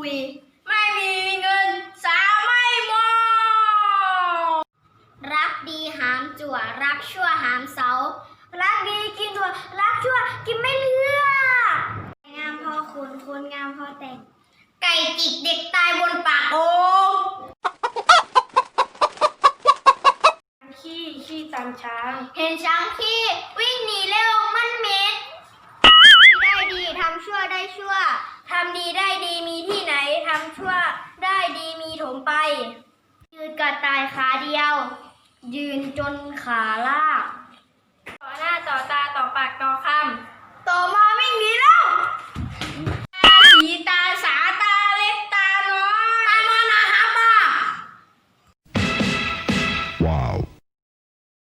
ุย ไม่มีเงินสาวไม่มอรักดีหามจั่ว รักชั่วหามเสา รักดีกินจั่ว รักชั่วกินไม่เลือกงามพอคุณคุณงามพอแต่ง ไก่จิกเด็กตายบนปากโอ่งขี้ขี้ตามช้าง เห็นช้างขี้วิ่งหนีเร็วมันเม็ดได้ดีทำชั่วได้ชั่วทำดีได้ดี ไป ยืนกระต่ายขาเดียว ยืนจนขาลาก